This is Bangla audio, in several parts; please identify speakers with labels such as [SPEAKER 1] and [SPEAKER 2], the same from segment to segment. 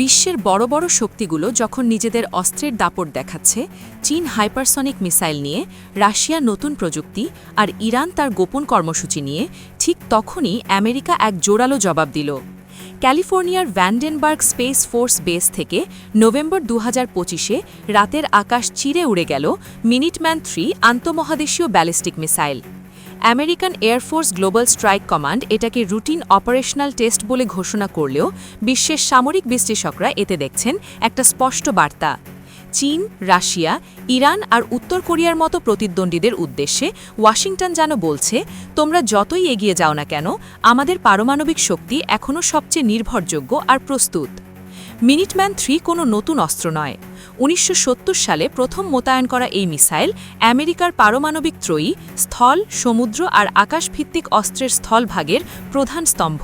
[SPEAKER 1] বিশ্বের বড় বড় শক্তিগুলো যখন নিজেদের অস্ত্রের দাপট দেখাচ্ছে, চীন হাইপারসনিক মিসাইল নিয়ে, রাশিয়া নতুন প্রযুক্তি আর ইরান তার গোপন কর্মসূচি নিয়ে, ঠিক তখনই আমেরিকা এক জোরালো জবাব দিল। ক্যালিফোর্নিয়ার ভ্যান্ডেনবার্গ স্পেস ফোর্স বেস থেকে নভেম্বর দু হাজার পঁচিশে রাতের আকাশ চিরে উড়ে গেল Minuteman three আন্তমহাদেশীয় ballistic missile. American air force global strike command এটাকে রুটিন অপারেশনাল টেস্ট বলে ঘোষণা করলেও বিশ্বের সামরিক বিশ্লেষকরা এতে দেখছেন একটা স্পষ্ট বার্তা। চীন, রাশিয়া, ইরান আর উত্তর কোরিয়ার মতো প্রতিদ্বন্দ্বীদের উদ্দেশ্যে ওয়াশিংটন যেন বলছে, তোমরা যতই এগিয়ে যাও না কেন, আমাদের পারমাণবিক শক্তি এখনও সবচেয়ে নির্ভরযোগ্য আর প্রস্তুত। মিনিটম্যান থ্রি কোনো নতুন অস্ত্র নয়। উনিশশো সালে প্রথম মোতায়েন করা এই মিসাইল আমেরিকার পারমাণবিক ত্রয়ী, স্থল, সমুদ্র আর আকাশভিত্তিক অস্ত্রের স্থলভাগের প্রধান স্তম্ভ।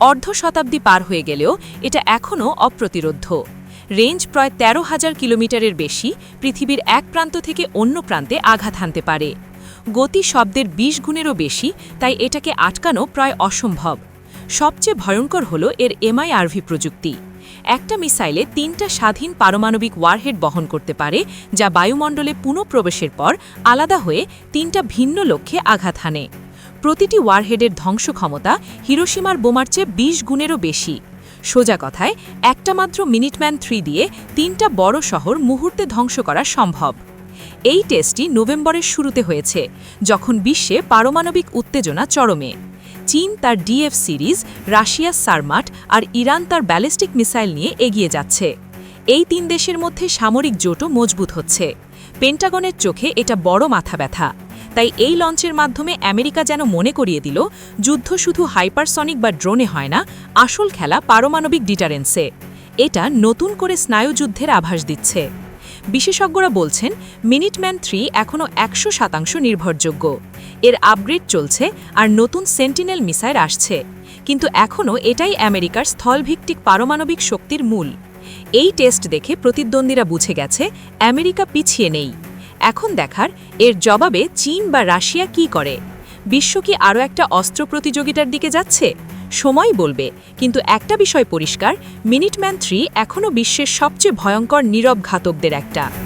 [SPEAKER 1] অর্ধ শতাব্দী পার হয়ে গেলেও এটা এখনও অপ্রতিরোধ্য। রেঞ্জ প্রায় তেরো হাজার কিলোমিটারের বেশি, পৃথিবীর এক প্রান্ত থেকে অন্য প্রান্তে আঘাত হানতে পারে। গতি শব্দের ২০ গুণেরও বেশি, তাই এটাকে আটকানো প্রায় অসম্ভব। সবচেয়ে ভয়ঙ্কর হল এর এমআইআরভি প্রযুক্তি। একটা মিসাইলে তিনটা স্বাধীন পারমাণবিক ওয়ারহেড বহন করতে পারে, যা বায়ুমণ্ডলে পুনঃপ্রবেশের পর আলাদা হয়ে তিনটা ভিন্ন লক্ষ্যে আঘাত হানে। প্রতিটি ওয়ারহেডের ধ্বংস ক্ষমতা হিরোসীমার বোমার চেয়ে বিশ গুণেরও বেশি। সোজা কথায়, একটা মাত্র মিনিটম্যান থ্রি দিয়ে তিনটা বড় শহর মুহূর্তে ধ্বংস করা সম্ভব। এই টেস্টটি নভেম্বরের শুরুতে হয়েছে, যখন বিশ্বে পারমাণবিক উত্তেজনা চরমে। চীন তার ডিএফ সিরিজ, রাশিয়া সারমাট আর ইরান তার ব্যালিস্টিক মিসাইল নিয়ে এগিয়ে যাচ্ছে। এই তিন দেশের মধ্যে সামরিক জোটও মজবুত হচ্ছে। পেন্টাগনের চোখে এটা বড় মাথা ব্যথা। তাই এই লঞ্চের মাধ্যমে আমেরিকা যেন মনে করিয়ে দিল, যুদ্ধ শুধু হাইপারসনিক বা ড্রোনে হয় না, আসল খেলা পারমাণবিক ডিটারেন্সে। এটা নতুন করে স্নায়ুযুদ্ধের আভাস দিচ্ছে। বিশেষজ্ঞরা বলছেন, মিনিটম্যান থ্রি এখনও একশো শতাংশ নির্ভরযোগ্য। এর আপগ্রেড চলছে আর নতুন সেন্টিনেল মিসাইল আসছে। কিন্তু এখনও এটাই আমেরিকার স্থলভিত্তিক পারমাণবিক শক্তির মূল। এই টেস্ট দেখে প্রতিদ্বন্দ্বীরা বুঝে গেছে আমেরিকা পিছিয়ে নেই। এখন দেখার এর জবাবে চীন বা রাশিয়া কি করে? বিশ্ব কি আরও একটা অস্ত্র প্রতিযোগিতার দিকে যাচ্ছে? সময় বলবে, কিন্তু একটা বিষয় পরিষ্কার মিনিটম্যান থ্রি এখনও বিশ্বের সবচেয়ে ভয়ঙ্কর নীরব ঘাতকদের একটা।